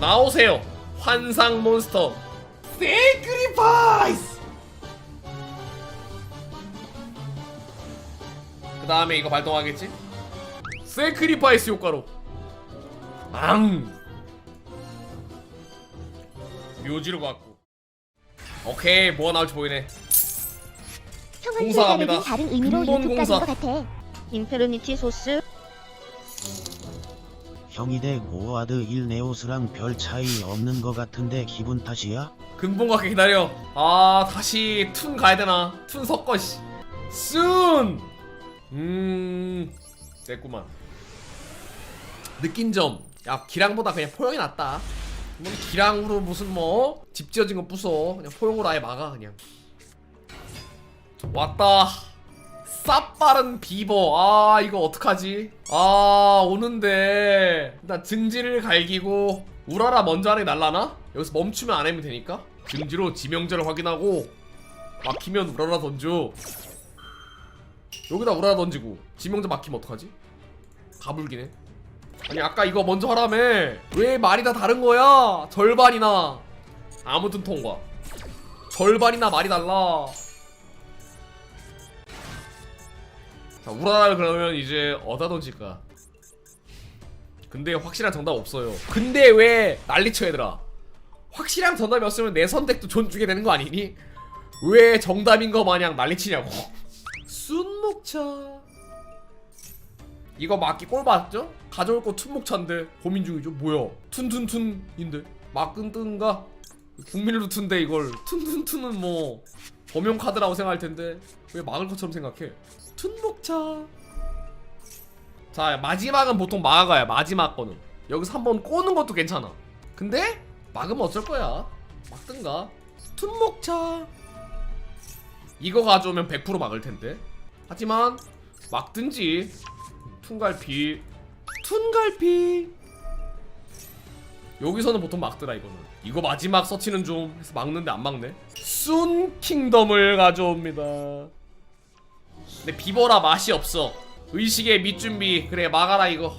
나오세요 환상 몬스터 세크리파이스 그 다음에 이거 발동하겠지? 세크리파이스 효과로 앙 묘지로 갖고 오케이 뭐가 나올지 보이네 공사합니다. 다른 의미로 근본 유튜브 공사. 것 같아. 인페르니티 소스 형이 대 고아드 1 네오스랑 별 차이 없는 것 같은데 기분 탓이야? 근본 갖게 기다려. 아 다시 툰 가야 되나? 툰 섞어 씨. 순! 음 됐구만. 느낀 점 야 기량보다 그냥 포용이 낫다. 뭐 기량으로 무슨 뭐 집 지어진 거 부숴. 그냥 포용으로 아예 막아 그냥. 왔다 쌉 빠른 비버. 아 이거 어떡하지? 아 오는데. 일단 증지를 갈기고 우라라 먼저 게 날라나? 여기서 멈추면 안 하면 되니까? 증지로 지명자를 확인하고 막히면 우라라 던져. 여기다 우라라 던지고 지명자 막히면 어떡하지? 가불기네. 아니 아까 이거 먼저 하라며. 왜 말이 다 다른 거야? 절반이나. 아무튼 통과. 절반이나 말이 달라 자 우라라를 그러면 이제 어디다 던질까? 근데 확실한 정답 없어요. 근데 왜 난리쳐 얘들아? 확실한 정답이 없으면 내 선택도 존중해야 되는 거 아니니? 왜 정답인 거 마냥 난리치냐고. 순목차. 이거 맞기 꼴 봤죠? 가져올 거 툰목차인데 고민 중이죠? 뭐야? 툰툰툰인데? 막끈뜬가? 국민으로 툰데 이걸. 툰툰툰은 뭐 범용 카드라고 생각할 텐데 왜 막을 것처럼 생각해 툰목차. 자 마지막은 보통 막아가야 마지막 거는. 여기서 한번 꼬는 것도 괜찮아. 근데 막으면 어쩔 거야? 막든가? 툰목차. 이거 가져오면 100% 막을 텐데. 하지만 막든지 툰갈피 툰갈피. 여기서는 보통 막더라 이거는. 이거 마지막 서치는 좀 해서 막는데 안 막네. 순 킹덤을 가져옵니다 근데 비버라 맛이 없어. 의식의 밑준비. 그래 막아라 이거.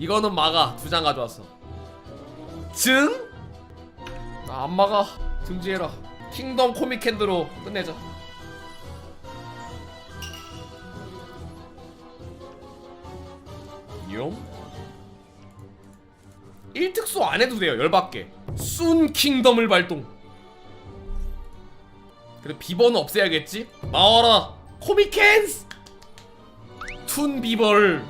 이거는 막아. 두 장 가져왔어. 증? 나 안 막아. 증지해라. 킹덤 코믹 핸드로 끝내자. 용? 1특수 안 해도 돼요 열받게. 순 킹덤을 발동. 그래 비버는 없애야겠지? 나와라 코미켄스! 툰 비벌!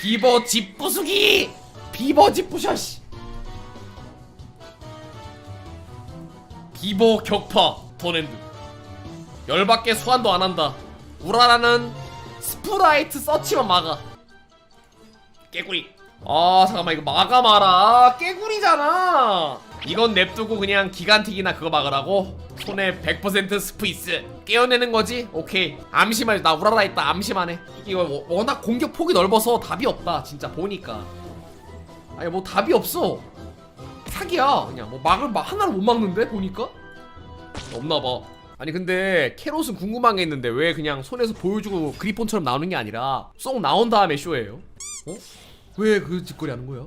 비버 집 부수기! 비버 집 부셔 씨! 비버 격파 던핸드. 열받게 소환도 안 한다. 우라라는 스프라이트 서치만 막아. 깨구리. 아 잠깐만 이거 막아 마라. 깨구리잖아. 이건 냅두고 그냥 기간틱이나 그거 막으라고 손에 100% 스프이스 깨어내는 거지? 오케이. 암시만 나 우라라 있다. 암시만 해. 이거 워- 워낙 공격 폭이 넓어서 답이 없다 진짜 보니까. 아니 뭐 답이 없어. 사기야 그냥. 뭐 막을 막 하나를 못 막는데 보니까? 없나봐. 아니 근데 캐롯은 궁금한 게 있는데 왜 그냥 손에서 보여주고 그리폰처럼 나오는 게 아니라 쏙 나온 다음에 쇼예요? 어? 왜 그 짓거리 하는 거야?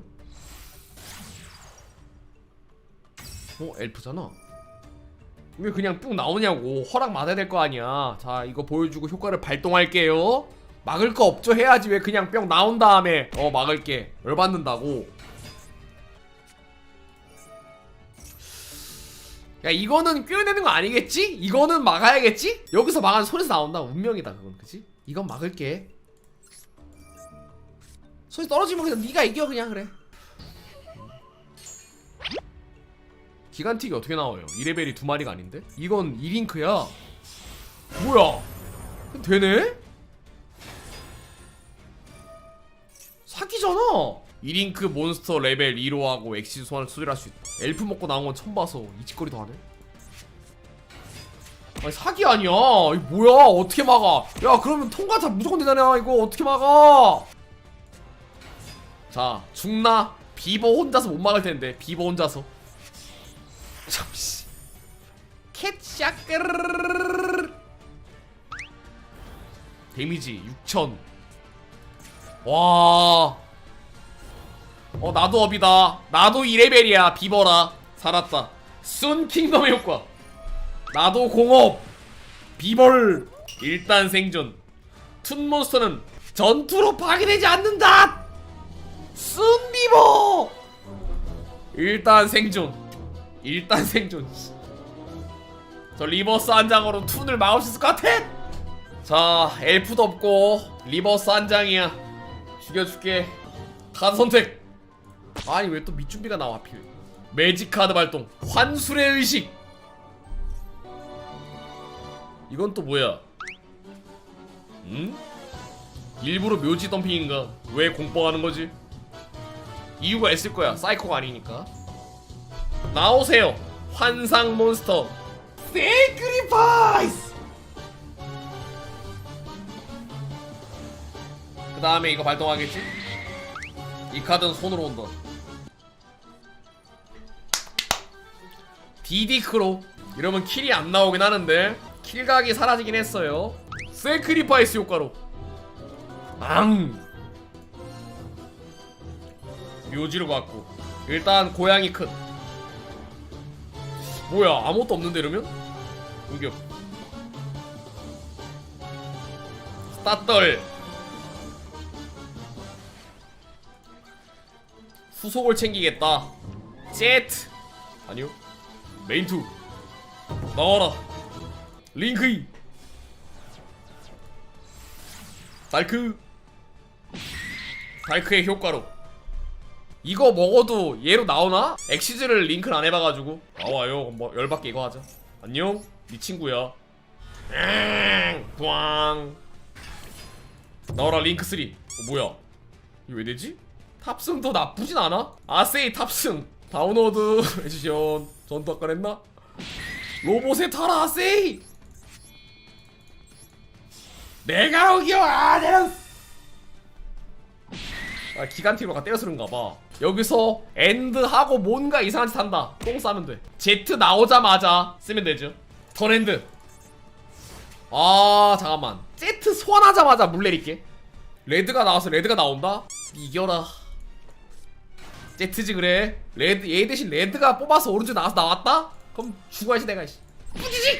어 엘프잖아 왜 그냥 뿅 나오냐고. 허락 받아야 될 거 아니야. 자 이거 보여주고 효과를 발동할게요. 막을 거 없죠? 해야지 왜 그냥 뿅 나온 다음에. 어 막을게. 열받는다고. 야 이거는 꿰어내는 거 아니겠지? 이거는 막아야겠지? 여기서 막아서 손에서 나온다. 운명이다 그건. 그치? 이건 막을게. 손이 떨어지면 그냥 네가 이겨 그냥. 그래 기간틱이 어떻게 나와요? 2레벨이 두 마리가 아닌데? 이건 2링크야. 뭐야? 되네? 사기잖아! 2링크 몬스터 레벨 2로 하고 엑시즈 소환을 수리할 수 있다. 엘프 먹고 나온 건 처음 봐서 이 짓거리 도 하네 아니 사기 아니야! 이거 뭐야? 어떻게 막아? 야 그러면 통과 다 무조건 되잖아 이거. 어떻게 막아? 자 죽나? 비버 혼자서 못 막을 텐데 비버 혼자서 참씨 캣샤 끄르르르르르르. 데미지 6000 와. 어 나도 업이다. 나도 2레벨이야 비버라. 살았다. 순 킹덤의 효과. 나도 공업. 비벌. 일단 생존. 툰 몬스터는 전투로 파괴되지 않는다! 순 비버! 일단 생존 일단 생존. 저 리버스 한 장으로 툰을 막을 수 있을 것 같아 자 엘프도 없고 리버스 한 장이야. 죽여줄게. 카드 선택! 아니 왜 또 밑준비가 나와 하필? 매직 카드 발동. 환술의 의식! 이건 또 뭐야? 응? 일부러 묘지 덤핑인가? 왜 공포하는 거지? 이유가 있을 거야. 사이코가 아니니까 나오세요. 환상 몬스터. 세크리파이스 그 다음에 이거 발동하겠지? 이 카드는 손으로 온다. 디디크로. 이러면 킬이 안 나오긴 하는데 킬각이 사라지긴 했어요. 세크리파이스 효과로. 앙 묘지로 갖고. 일단 고양이 큰 뭐야 아무것도 없는데 이러면? 공격. 스타떨. 후속을 챙기겠다. 제트 아니요. 메인2 나와라. 링크인 달크. 달크의 효과로 이거 먹어도 얘로 나오나? 엑시즈를 링크를 안 해봐가지고. 나와요. 뭐 열받게 이거 하자. 안녕. 네 친구야. 엥. 부앙. 나와라 링크 3 어, 뭐야? 이거 왜 되지? 탑승도 나쁘진 않아? 아세이 탑승. 다운로드 해주시온 전투 아까 했나? 로봇에 타라 아세이! 내가 오기요 아제로스 아 기간티로가 때려쓰는가 봐. 여기서 엔드하고 뭔가 이상한 짓 한다. 똥 싸면 돼. Z 나오자마자 쓰면 되죠. 턴엔드. 아 잠깐만. Z 소환하자마자 물 내릴게. 레드가 나와서 레드가 나온다? 이겨라. Z지 그래. 레드 얘 대신 레드가 뽑아서 오른쪽 나와서 나왔다? 그럼 죽어야지 내가 씨. 뿌지직!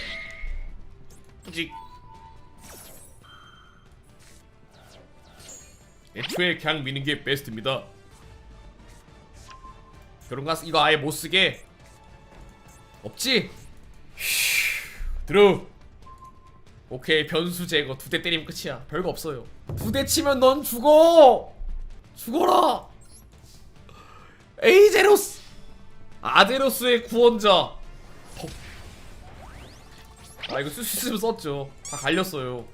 뿌직 애초에 그냥 미는 게 베스트입니다. 가서 이거 아예 못 쓰게. 없지? 휴, 들어. 오케이 변수 제거. 두 대 때리면 끝이야. 별거 없어요. 두 대 치면 넌 죽어! 죽어라! 에이제로스! 아제로스의 구원자. 퍽. 아 이거 쓸 수 있으면 썼죠. 다 갈렸어요.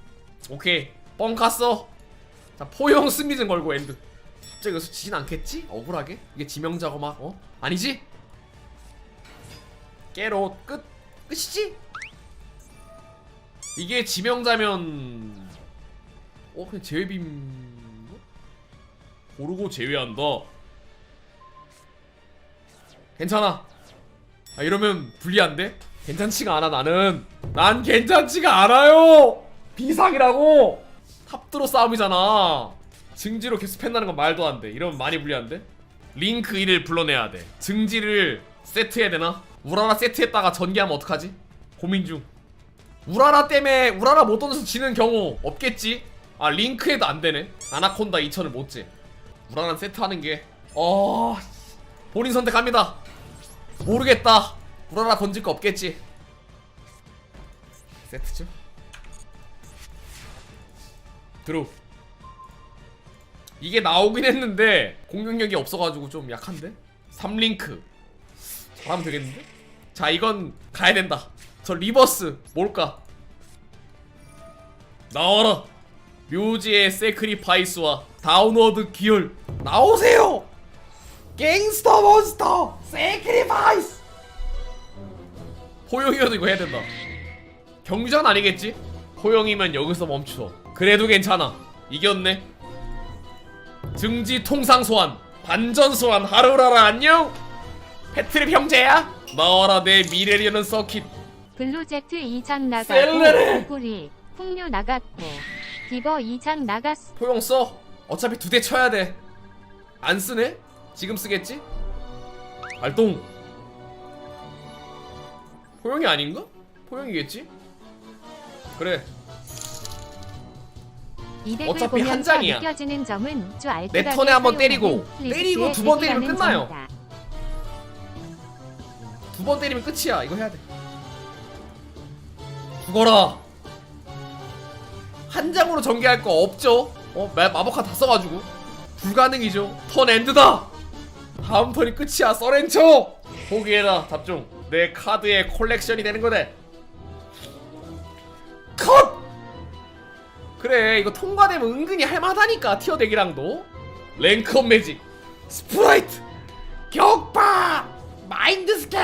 오케이 뻥 갔어 자 포용 승리전 걸고 엔드 갑자기 여기서 지진 않겠지? 억울하게? 이게 지명자고 막 어? 아니지? 깨로 끝 끝이지? 이게 지명자면 어 그냥 제외빔 고르고 제외한다 괜찮아 아 이러면 불리한데? 괜찮지가 않아 나는 난 괜찮지가 않아요 비상이라고 탑드로 싸움이잖아 증지로 계속 팬다는 건 말도 안돼 이러면 많이 불리한데? 링크 1을 불러내야 돼 증지를 세트해야 되나? 우라라 세트했다가 전개하면 어떡하지? 고민 중 우라라 때문에 우라라 못 던져서 지는 경우 없겠지? 아 링크에도 안 되네 아나콘다 2000을 못재 우라라 세트하는 게 어... 본인 선택합니다 모르겠다 우라라 던질 거 없겠지 세트죠? 들어 이게 나오긴 했는데 공격력이 없어가지고 좀 약한데? 3링크. 잘하면 되겠는데? 자 이건 가야 된다. 저 리버스 뭘까? 나와라. 묘지의 세크리파이스와 다운워드 기열 나오세요! 갱스터 몬스터 세크리파이스! 포용이어도 이거 해야 된다. 경주전 아니겠지? 포용이면 여기서 멈춰 그래도 괜찮아. 이겼네. 증지 통상 소환 반전 소환 하루라라 안녕! 패트립 형제야 나와라 내 미래려는 서킷. 블루제트 2장 셀레레! 나가고 고구리 풍류 나갔고 디버 2장 나갔어 포용 써. 어차피 두 대 쳐야 돼안 쓰네? 지금 쓰겠지? 발동. 포용이 아닌가? 포용이겠지? 그래 이 덱을 어차피 한 보면서 장이야. 느껴지는 점은 주 알뜰하게 내 턴에 한번 때리고, 때리고 두 번 때리면 덱이라는 끝나요. 점이다. 두 번 때리면 끝이야 이거 해야 돼 죽어라 한 장으로 전개할 거 없죠? 어? 마, 마법카 다 써가지고 불가능이죠 턴 엔드다 다음 턴이 끝이야 써렌쳐 포기해라 답중 내 카드의 콜렉션이 되는 거네 컷! 그래 이거 통과되면 은근히 할만하다니까 티어 덱이랑도. 랭크업 매직. 스프라이트. 격파! 마인드 스캔